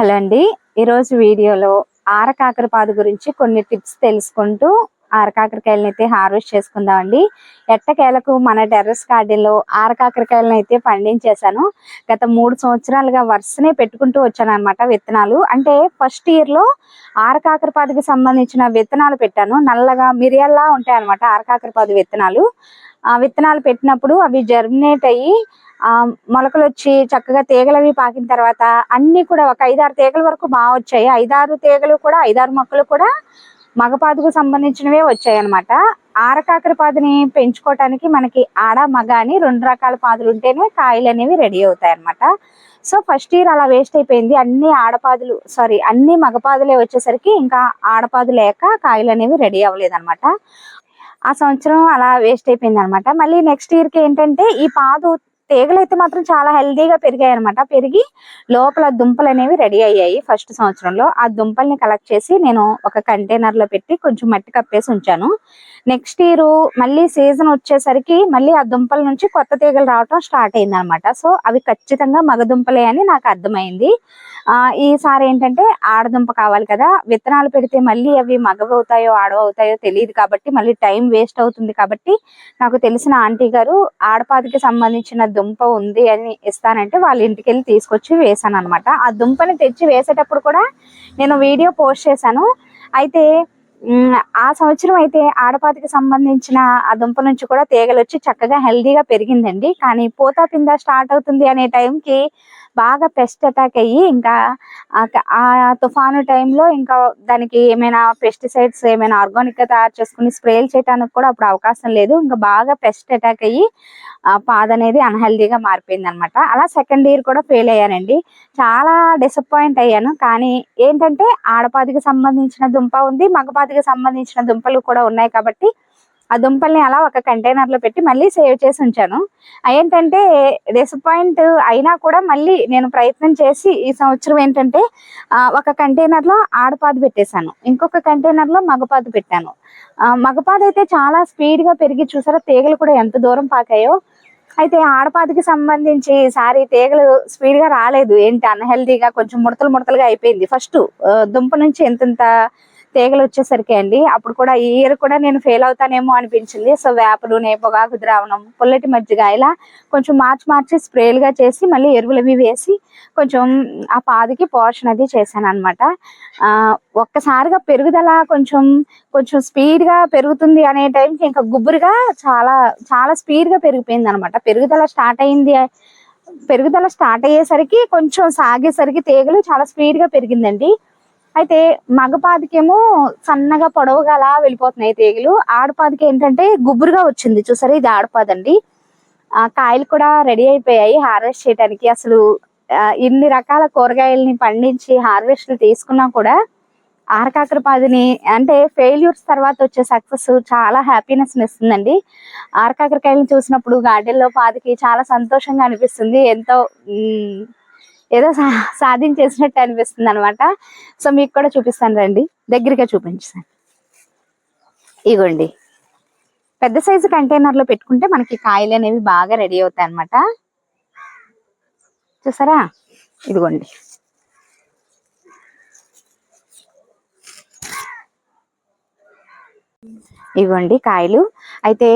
Hello అండి. ఈరోజు వీడియోలో ఆరకాకరపాదు గురించి కొన్ని టిప్స్ తెలుసుకుంటూ ఆరకాకరకాయలను అయితే హార్వెస్ట్ చేసుకుందామండి ఎట్టకేలకు మన టెర్రస్ గార్డెన్లో ఆరకాకరకాయలను అయితే పండించేశాను. గత మూడు సంవత్సరాలుగా వరుసనే పెట్టుకుంటూ వచ్చాను అనమాట విత్తనాలు. అంటే ఫస్ట్ ఇయర్లో ఆరకాకరపాదుకి సంబంధించిన విత్తనాలు పెట్టాను. నల్లగా మిరియాల్లా ఉంటాయి అనమాట ఆరకాకరపాదు విత్తనాలు. విత్తనాలు పెట్టినప్పుడు అవి జర్మినేట్ అయ్యి మొలకలు వచ్చి చక్కగా తీగలు అవి పాకిన తర్వాత అన్నీ కూడా ఒక ఐదారు తీగల వరకు బాగా వచ్చాయి. ఐదారు తీగలు కూడా ఐదారు మొక్కలు కూడా మగపాదుకు సంబంధించినవే వచ్చాయి అనమాట ఆరకాకర పాదుని పెంచుకోవటానికి మనకి ఆడ మగ అని రెండు రకాల పాదులు ఉంటేనే కాయలు అనేవి రెడీ అవుతాయి అనమాట సో ఫస్ట్ ఇయర్ అలా వేస్ట్ అయిపోయింది. అన్ని ఆడపాదులు సారీ అన్ని మగపాదులే వచ్చేసరికి ఇంకా ఆడపాదు లేక కాయలు అనేవి రెడీ అవ్వలేదు అనమాట ఆ సంవత్సరం అలా వేస్ట్ అయిపోయింది అనమాట మళ్ళీ నెక్స్ట్ ఇయర్కి ఏంటంటే ఈ పాదు తీగలు అయితే మాత్రం చాలా హెల్దీగా పెరిగాయి అనమాట పెరిగి లోపల దుంపలు అనేవి రెడీ అయ్యాయి ఫస్ట్ సంవత్సరంలో. ఆ దుంపల్ని కలెక్ట్ చేసి నేను ఒక కంటైనర్లో పెట్టి కొంచెం మట్టి కప్పేసి ఉంచాను. నెక్స్ట్ ఇయర్ మళ్ళీ సీజన్ వచ్చేసరికి మళ్ళీ ఆ దుంపల నుంచి కొత్త తీగలు రావటం స్టార్ట్ అయింది అనమాట సో అవి ఖచ్చితంగా మగదుంపలే అని నాకు అర్థమైంది. ఈసారి ఏంటంటే ఆడదుంప కావాలి కదా. విత్తనాలు పెడితే మళ్ళీ అవి మగవవుతాయో ఆడవవుతాయో తెలియదు కాబట్టి మళ్ళీ టైం వేస్ట్ అవుతుంది కాబట్టి నాకు తెలిసిన ఆంటీ గారు ఆడపాతికి సంబంధించిన దుంప ఉంది అని ఇస్తానంటే వాళ్ళ ఇంటికి వెళ్ళి తీసుకొచ్చి వేసాను అనమాట ఆ దుంపని తెచ్చి వేసేటప్పుడు కూడా నేను వీడియో పోస్ట్ చేశాను. అయితే ఆ సంవత్సరం అయితే ఆడపాతికి సంబంధించిన ఆ దుంప నుంచి కూడా తీగలు వచ్చి చక్కగా హెల్దీగా పెరిగిందండి. కానీ పూత పింద స్టార్ట్ అవుతుంది అనే టైంకి బాగా పెస్ట్ అటాక్ అయ్యి ఇంకా ఆ తుఫాను టైంలో ఇంకా దానికి ఏమైనా పెస్టిసైడ్స్ ఏమైనా ఆర్గానిక్గా తయారు చేసుకుని స్ప్రేలు చేయడానికి కూడా అప్పుడు అవకాశం లేదు. ఇంకా బాగా పెస్ట్ అటాక్ అయ్యి ఆ పాద అనేది అన్హెల్దీగా మారిపోయింది అనమాట అలా సెకండ్ ఇయర్ కూడా ఫెయిల్ అయ్యానండి. చాలా డిసప్పాయింట్ అయ్యాను. కానీ ఏంటంటే ఆడపాదికి సంబంధించిన దుంప ఉంది మగపాదికి సంబంధించిన దుంపలు కూడా ఉన్నాయి కాబట్టి ఆ దుంపల్ని అలా ఒక కంటైనర్లో పెట్టి మళ్ళీ సేవ్ చేసి ఉంచాను. ఏంటంటే డిసప్పాయింట్ అయినా కూడా మళ్ళీ నేను ప్రయత్నం చేసి ఈ సంవత్సరం ఏంటంటే ఒక కంటైనర్లో ఆడపాదు పెట్టేశాను. ఇంకొక కంటైనర్లో మగపాదు పెట్టాను. ఆ, మగపాదు అయితే చాలా స్పీడ్గా పెరిగి చూసారా తీగలు కూడా ఎంత దూరం పాకాయో. అయితే ఆడపాదికి సంబంధించి ఈసారి తీగలు స్పీడ్గా రాలేదు. ఏంటి అన్హెల్దీగా కొంచెం ముడతలు ముడతలుగా అయిపోయింది. ఫస్ట్ దుంప నుంచి ఎంతెంత తీగలు వచ్చేసరికి అండి అప్పుడు కూడా ఈ ఇయర్ కూడా నేను ఫెయిల్ అవుతానేమో అనిపించింది. సో వేపలు నూనె ద్రావణం పుల్లటి మజ్జిగ ఇలా కొంచెం మార్చి మార్చి స్ప్రేలుగా చేసి మళ్ళీ ఎరువులు అవి వేసి కొంచెం ఆ పాదికి పోషణ అది చేశాను అనమాట ఒక్కసారిగా పెరుగుదల కొంచెం కొంచెం స్పీడ్గా పెరుగుతుంది అనే టైంకి ఇంకా గుబురుగా చాలా చాలా స్పీడ్గా పెరిగిపోయింది అనమాట పెరుగుదల స్టార్ట్ అయింది పెరుగుదల స్టార్ట్ అయ్యేసరికి కొంచెం సాగేసరికి తీగలు చాలా స్పీడ్గా పెరిగిందండి. అయితే మగపాదికేమో సన్నగా పొడవుగా అలా వెళ్ళిపోతున్నాయి తీగలు. ఆడపాదికి ఏంటంటే గుబురుగా వచ్చింది. చూసారా? ఇది ఆడపాదండి కాయలు కూడా రెడీ అయిపోయాయి హార్వెస్ట్ చేయడానికి అసలు ఇన్ని రకాల కూరగాయల్ని పండించి హార్వెస్ట్ తీసుకున్నా కూడా ఆరకాకరపాదిని అంటే ఫెయిల్యూర్స్ తర్వాత వచ్చే సక్సెస్ చాలా హ్యాపీనెస్ ఇస్తుందండి. ఆరకాకరకాయలను చూసినప్పుడు గార్డెన్లో పాదికి చాలా సంతోషంగా అనిపిస్తుంది. ఎంతో ఏదో సా- సాధించేసినట్టు అనిపిస్తుంది అనమాట సో మీకు కూడా చూపిస్తాను రండి. దగ్గరగా చూపించాను ఇగోండి. పెద్ద సైజు కంటైనర్లో పెట్టుకుంటే మనకి కాయలు అనేవి బాగా రెడీ అవుతాయి అనమాట చూసారా? ఇదిగోండి. ఇవ్వండి కాయలు. అయితే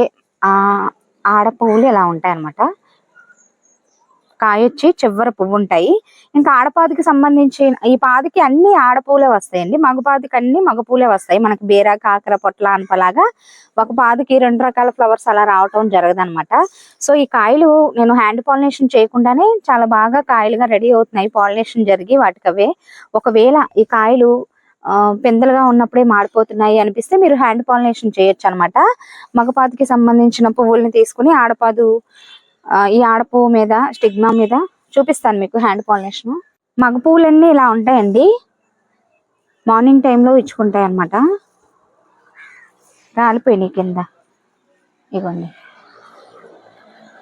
ఆడ పువ్వులు ఇలా ఉంటాయి అనమాట కాయ వచ్చి చివర పువ్వు ఉంటాయి ఇంకా ఆడపాదికి సంబంధించి ఈ పాదికి అన్ని ఆడపూలే వస్తాయండి. మగపాదికి అన్ని మగపూలే వస్తాయి. మనకి బీర కాకర పొట్ల అనపలాగా ఒక పాదికి రెండు రకాల ఫ్లవర్స్ అలా రావటం జరగదనమాట సో ఈ కాయలు నేను హ్యాండ్ పాలినేషన్ చేయకుండానే చాలా బాగా కాయలుగా రెడీ అవుతున్నాయి. పాలినేషన్ జరిగి వాటికి అవే. ఒకవేళ ఈ కాయలు పెందలుగా ఉన్నప్పుడే మాడిపోతున్నాయి అనిపిస్తే మీరు హ్యాండ్ పాలినేషన్ చేయొచ్చు అనమాట మగపాదికి సంబంధించిన పువ్వుల్ని తీసుకుని ఆడపాదు ఈ ఆడపువ్వు మీద స్టిగ్మా మీద చూపిస్తాను మీకు హ్యాండ్ పాలినేషన్. మగ పువ్వులన్నీ ఇలా ఉంటాయండి. మార్నింగ్ టైంలో ఇచ్చుకుంటాయి అనమాట రాలిపోయినాయి కింద. ఇగోండి.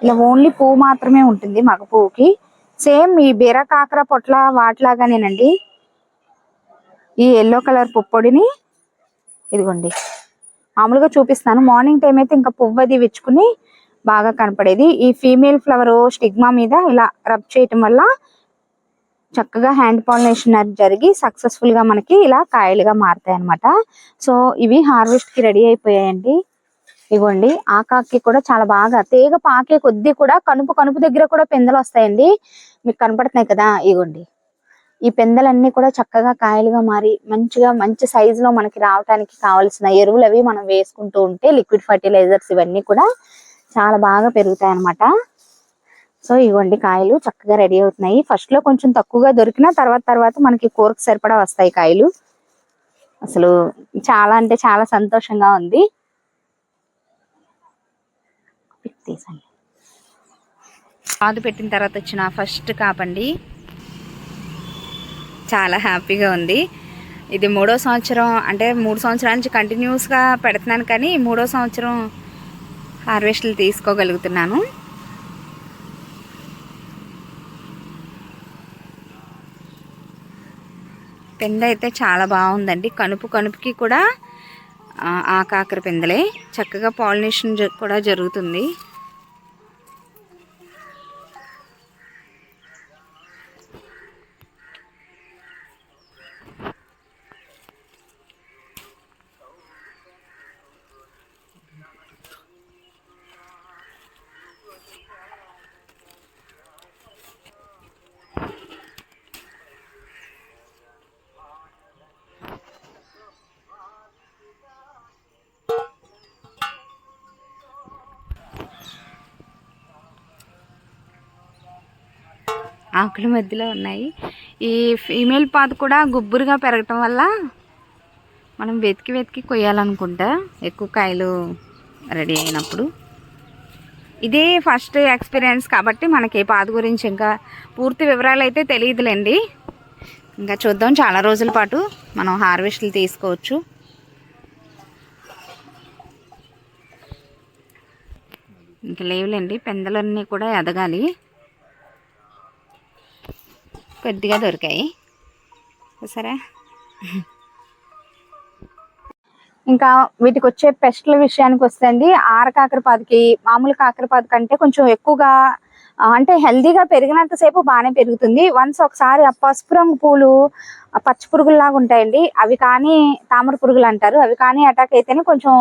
ఇలా ఓన్లీ పువ్వు మాత్రమే ఉంటుంది మగ పువ్వుకి. సేమ్ ఈ బీర కాకర పొట్ల వాటిలాగానేనండి. ఈ ఎల్లో కలర్ పుప్పొడిని ఇదిగోండి. మామూలుగా చూపిస్తాను. మార్నింగ్ టైం అయితే ఇంకా పువ్వు అది విచ్చుకుని బాగా కనపడేది. ఈ ఫీమేల్ ఫ్లవర్ స్టిగ్మా మీద ఇలా రబ్ చేయటం వల్ల చక్కగా హ్యాండ్ పాలినేషన్ అనేది జరిగి సక్సెస్ఫుల్గా మనకి ఇలా కాయలుగా మారుతాయి అన్నమాట. సో ఇవి హార్వెస్ట్కి రెడీ అయిపోయాయండి. ఇగోండి ఆకాకి కూడా చాలా బాగా తీగ పాకే కొద్దీ కూడా కనుపు కనుపు దగ్గర కూడా పెందలు వస్తాయండి. మీకు కనపడుతున్నాయి కదా ఇగోండి. ఈ పెందలన్నీ కూడా చక్కగా కాయలుగా మారి మంచిగా మంచి సైజులో మనకి రావడానికి కావాల్సిన ఎరువులు అవి మనం వేసుకుంటూ ఉంటే లిక్విడ్ ఫర్టిలైజర్స్ ఇవన్నీ కూడా చాలా బాగా పెరుగుతాయి అన్నమాట సో ఇవ్వండి కాయలు చక్కగా రెడీ అవుతున్నాయి. ఫస్ట్లో కొంచెం తక్కువగా దొరికినా తర్వాత తర్వాత మనకి కూరకు సరిపడా వస్తాయి కాయలు. అసలు చాలా అంటే చాలా సంతోషంగా ఉంది. తీసండి పాదు పెట్టిన తర్వాత వచ్చిన ఫస్ట్ కాపండి చాలా హ్యాపీగా ఉంది. ఇది మూడో సంవత్సరం అంటే మూడు సంవత్సరాల నుంచి కంటిన్యూస్గా పెడుతున్నాను కానీ మూడో సంవత్సరం హార్వెస్ట్లు తీసుకోగలుగుతున్నాను. పెంద అయితే చాలా బాగుందండి. కనుపు కనుపుకి కూడా ఆ, ఆకాకర పెందలే చక్కగా పాలినేషన్ కూడా జరుగుతుంది. ఆకుల మధ్యలో ఉన్నాయి. ఈ ఫీమేల్ పాత కూడా గుబ్బురుగా పెరగటం వల్ల మనం వెతికి వెతికి కొయ్యాలనుకుంటా ఎక్కువ కాయలు రెడీ అయినప్పుడు. ఇదే ఫస్ట్ ఎక్స్పీరియన్స్ కాబట్టి మనకి ఈ పాత గురించి ఇంకా పూర్తి వివరాలు అయితే తెలియదులేండి. ఇంకా చూద్దాం చాలా రోజుల పాటు మనం హార్వెస్ట్లు తీసుకోవచ్చు. ఇంకా లేవులేండి పెందలన్నీ కూడా ఎదగాలి. కొద్దిగా దొరికాయి. సరే ఇంకా వీటికి వచ్చే పెస్ట్ల విషయానికి వస్తే అండి ఆర కాకరపాతకి మామూలు కాకరపాత కంటే కొంచెం ఎక్కువగా అంటే హెల్దీగా పెరిగినంతసేపు బాగానే పెరుగుతుంది. వన్స్ ఒకసారి ఆ పసుపు రంగు పూలు పచ్చి పురుగుల్లాగా ఉంటాయండి. అవి కానీ తామర పురుగులు అంటారు. అవి కానీ అటాక్ అయితేనే కొంచెం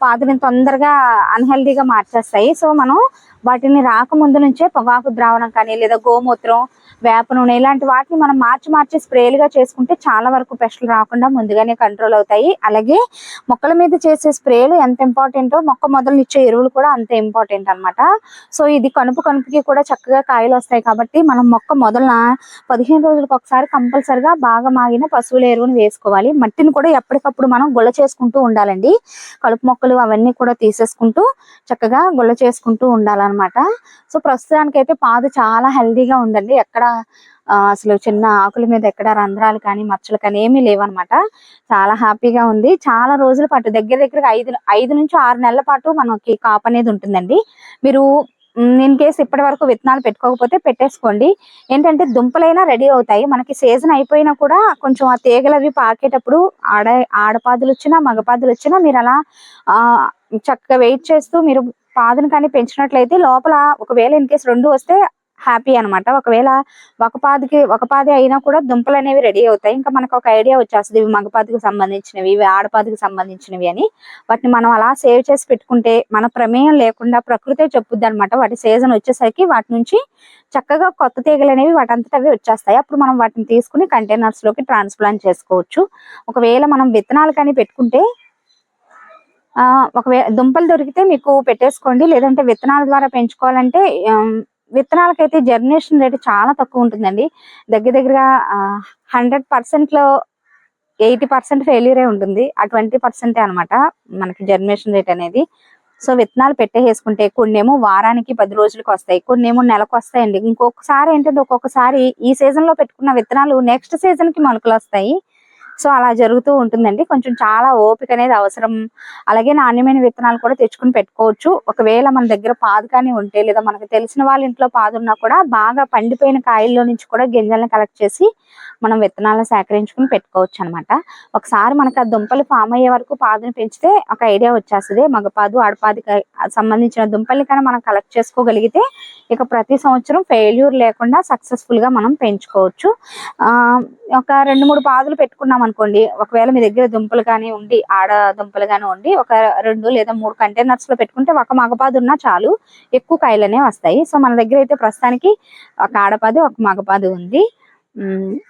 పాదుని తొందరగా అన్హెల్దీగా మార్చేస్తాయి. సో మనం వాటిని రాకముందు నుంచే పొగాకు ద్రావణం కానీ లేదా గోమూత్రం వేప నూనె. ఇలాంటి వాటిని మనం మార్చి మార్చి స్ప్రేలుగా చేసుకుంటే చాలా వరకు పెస్టులు రాకుండా ముందుగానే కంట్రోల్ అవుతాయి. అలాగే మొక్కల మీద చేసే స్ప్రేలు ఎంత ఇంపార్టెంటో మొక్క మొదలు ఇచ్చే ఎరువులు కూడా అంత ఇంపార్టెంట్ అన్నమాట. సో ఇది కనుపు కనుపుకి కూడా చక్కగా కాయలు వస్తాయి కాబట్టి మనం మొక్క మొదలన పదిహేను రోజులకు ఒకసారి కంపల్సరిగా బాగా మాగిన పశువుల ఎరువుని వేసుకోవాలి. మట్టిని కూడా ఎప్పటికప్పుడు మనం గుల్ల చేసుకుంటూ ఉండాలండి. కలుపు మొక్కలు అవన్నీ కూడా తీసేసుకుంటూ చక్కగా గుల్ల చేసుకుంటూ ఉండాలన్నమాట. సో ప్రస్తుతానికైతే పాదు చాలా హెల్దీగా ఉందండి. ఎక్కడ అసలు చిన్న ఆకుల మీద ఎక్కడ రంధ్రాలు కానీ మచ్చలు కానీ ఏమీ లేవన్నమాట. చాలా హ్యాపీగా ఉంది. చాలా రోజుల పాటు దగ్గర దగ్గర ఐదు ఐదు నుంచి ఆరు నెలల పాటు మనకి కాప్ అనేది ఉంటుందండి. మీరు ఇన్ కేసు ఇప్పటి వరకు విత్తనాలు పెట్టుకోకపోతే పెట్టేసుకోండి. ఏంటంటే దుంపలైనా రెడీ అవుతాయి. మనకి సీజన్ అయిపోయినా కూడా కొంచెం ఆ తీగలు అవి పాకేటప్పుడు ఆడ ఆడపాదులు వచ్చినా మగపాదులు వచ్చినా మీరు అలా ఆ చక్కగా వెయిట్ చేస్తూ మీరు పాదును కానీ పెంచినట్లయితే లోపల ఒకవేళ ఇన్ కేసు రెండు వస్తే హ్యాపీ అన్నమాట. ఒకవేళ ఒక పాదికి ఒక పాది అయినా కూడా దుంపలు అనేవి రెడీ అవుతాయి. ఇంకా మనకు ఒక ఐడియా వచ్చేస్తుంది ఇవి మగపాదికి సంబంధించినవి ఇవి ఆడపాదికి సంబంధించినవి అని. వాటిని మనం అలా సేవ్ చేసి పెట్టుకుంటే మన ప్రమేయం లేకుండా ప్రకృతే చెప్పుద్ది అనమాట వాటి సీజన్ వచ్చేసరికి వాటి నుంచి చక్కగా కొత్త తీగలు అనేవి వాటంతట అవి వచ్చేస్తాయి. అప్పుడు మనం వాటిని తీసుకుని కంటైనర్స్లోకి ట్రాన్స్ప్లాంట్ చేసుకోవచ్చు. ఒకవేళ మనం విత్తనాలు కానీ పెట్టుకుంటే ఆ ఒకవేళ దుంపలు దొరికితే మీకు పెట్టేసుకోండి. లేదంటే విత్తనాల ద్వారా పెంచుకోవాలంటే విత్తనాలకైతే జర్మినేషన్ రేట్ చాలా తక్కువ ఉంటుందండి. దగ్గర దగ్గరగా హండ్రెడ్ పర్సెంట్లో ఎయిటీ పర్సెంట్ ఫెయిల్యూరే ఉంటుంది. ఆ ట్వంటీ పర్సెంటే అనమాట మనకి జర్మినేషన్ రేట్ అనేది. సో విత్తనాలు పెట్టేసుకుంటే కొన్నేమో వారానికి పది రోజులకు వస్తాయి కొన్నేమో నెలకు వస్తాయండి. ఇంకొకసారి ఏంటంటే ఒక్కొక్కసారి ఈ సీజన్లో పెట్టుకున్న విత్తనాలు నెక్స్ట్ సీజన్కి మొలకలు వస్తాయి. సో అలా జరుగుతూ ఉంటుందండి. కొంచెం చాలా ఓపిక అనేది అవసరం. అలాగే నాణ్యమైన విత్తనాలు కూడా తెచ్చుకుని పెట్టుకోవచ్చు. ఒకవేళ మన దగ్గర పాదు కానీ ఉంటే లేదా మనకు తెలిసిన వాళ్ళ ఇంట్లో పాదున్నా కూడా బాగా పండిపోయిన కాయల్లో నుంచి కూడా గింజల్ని కలెక్ట్ చేసి మనం విత్తనాలను సేకరించుకుని పెట్టుకోవచ్చు అనమాట ఒకసారి మనకు ఆ దుంపలు ఫామ్ అయ్యే వరకు పాదుని పెంచితే ఒక ఐడియా వచ్చేస్తుంది. మగపాదు ఆడపాదికి సంబంధించిన దుంపల్ని కానీ మనం కలెక్ట్ చేసుకోగలిగితే ఇక ప్రతి సంవత్సరం ఫెయిల్యూర్ లేకుండా సక్సెస్ఫుల్గా మనం పెంచుకోవచ్చు. ఆ ఒక రెండు మూడు పాదులు పెట్టుకున్నాం అనుకోండి ఒకవేళ మీ దగ్గర దుంపలు కానీ ఉండి ఆడ దుంపలు కానీ ఉండి ఒక రెండు లేదా మూడు కంటైనర్స్లో పెట్టుకుంటే ఒక మగపాదు ఉన్నా చాలు. ఎక్కువ కాయలనే వస్తాయి. సో మన దగ్గర అయితే ప్రస్తుతానికి ఒక ఆడపాది ఒక మగపాది ఉంది.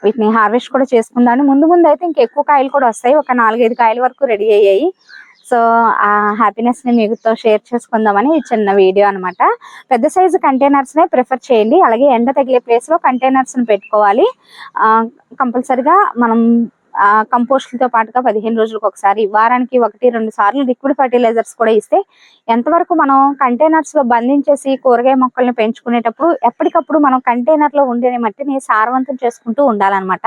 వీటిని హార్వెస్ట్ కూడా చేసుకుందాం ముందు ముందు అయితే ఇంకెక్కువ కాయలు కూడా వస్తాయి. ఒక నాలుగైదు కాయల వరకు రెడీ అయ్యాయి. సో ఆ హ్యాపీనెస్ని మీతో షేర్ చేసుకుందామని చిన్న వీడియో అన్నమాట. పెద్ద సైజు కంటైనర్స్ నే ప్రిఫర్ చేయండి. అలాగే ఎండ తగిలే ప్లేస్లో కంటైనర్స్ని పెట్టుకోవాలి. ఆ కంపల్సరిగా మనం కంపోస్ట్లతో పాటుగా పదిహేను రోజులకు ఒకసారి వారానికి ఒకటి రెండు సార్లు లిక్విడ్ ఫర్టిలైజర్స్ కూడా ఇస్తే ఎంతవరకు మనం కంటైనర్స్లో బంధించేసి కూరగాయ మొక్కల్ని పెంచుకునేటప్పుడు ఎప్పటికప్పుడు మనం కంటైనర్లో ఉండే మట్టిని సారవంతం చేసుకుంటూ ఉండాలన్నమాట.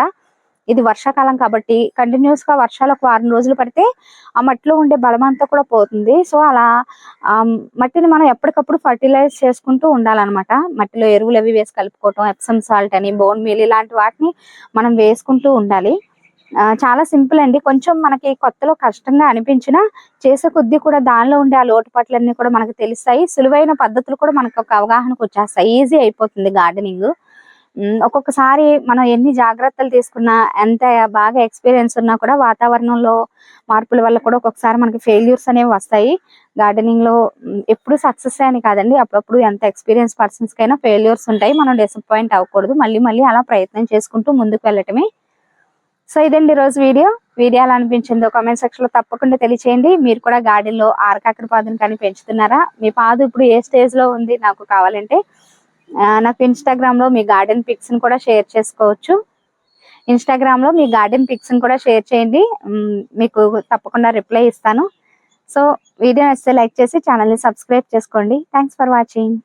ఇది వర్షాకాలం కాబట్టి కంటిన్యూస్గా వర్షాలు ఒక వారం రోజులు పడితే ఆ మట్టిలో ఉండే బలం అంతా కూడా పోతుంది. సో అలా ఆ మట్టిని మనం ఎప్పటికప్పుడు ఫర్టిలైజ్ చేసుకుంటూ ఉండాలన్నమాట. మట్టిలో ఎరువులు అవి వేసి కలుపుకోవటం ఎప్సమ్ సాల్ట్ అని బోన్ మీల్ ఇలాంటి వాటిని మనం వేసుకుంటూ ఉండాలి. చాలా సింపుల్ అండి. కొంచెం మనకి కొత్తలో కష్టంగా అనిపించినా చేసే కొద్దీ కూడా దానిలో ఉండే ఆ లోటుపాట్లన్నీ కూడా మనకు తెలుస్తాయి. సులువైన పద్ధతులు కూడా మనకు ఒక అవగాహనకు వచ్చేస్తాయి. ఈజీ అయిపోతుంది గార్డెనింగ్. ఒక్కొక్కసారి మనం ఎన్ని జాగ్రత్తలు తీసుకున్నా ఎంత బాగా ఎక్స్పీరియన్స్ ఉన్నా కూడా వాతావరణంలో మార్పుల వల్ల కూడా ఒక్కొక్కసారి మనకి ఫెయిల్యూర్స్ అనేవి వస్తాయి. గార్డెనింగ్లో ఎప్పుడు సక్సెస్ అని కాదండి. అప్పుడప్పుడు ఎంత ఎక్స్పీరియన్స్ పర్సన్స్ కైనా ఫెయిల్యూర్స్ ఉంటాయి. మనం డిసప్పాయింట్ అవ్వకూడదు. మళ్ళీ మళ్ళీ అలా ప్రయత్నం చేసుకుంటూ ముందుకు వెళ్ళటమే సో ఇదండి రోజు వీడియో. వీడియో ఎలా అనిపించిందో కామెంట్ సెక్షన్లో తప్పకుండా తెలియచేయండి. మీరు కూడా గార్డెన్లో ఆరకాకర పాదును కానీ పెంచుతున్నారా? మీ పాదు ఇప్పుడు ఏ స్టేజ్లో ఉంది నాకు కావాలంటే ఆ, నాకు ఇన్స్టాగ్రామ్లో మీ గార్డెన్ పిక్స్ని కూడా షేర్ చేసుకోవచ్చు. ఇన్స్టాగ్రామ్లో మీ గార్డెన్ పిక్స్ని కూడా షేర్ చేయండి. మీకు తప్పకుండా రిప్లై ఇస్తాను. సో వీడియో నచ్చితే లైక్ చేసి ఛానల్ని సబ్స్క్రైబ్ చేసుకోండి. Thanks for watching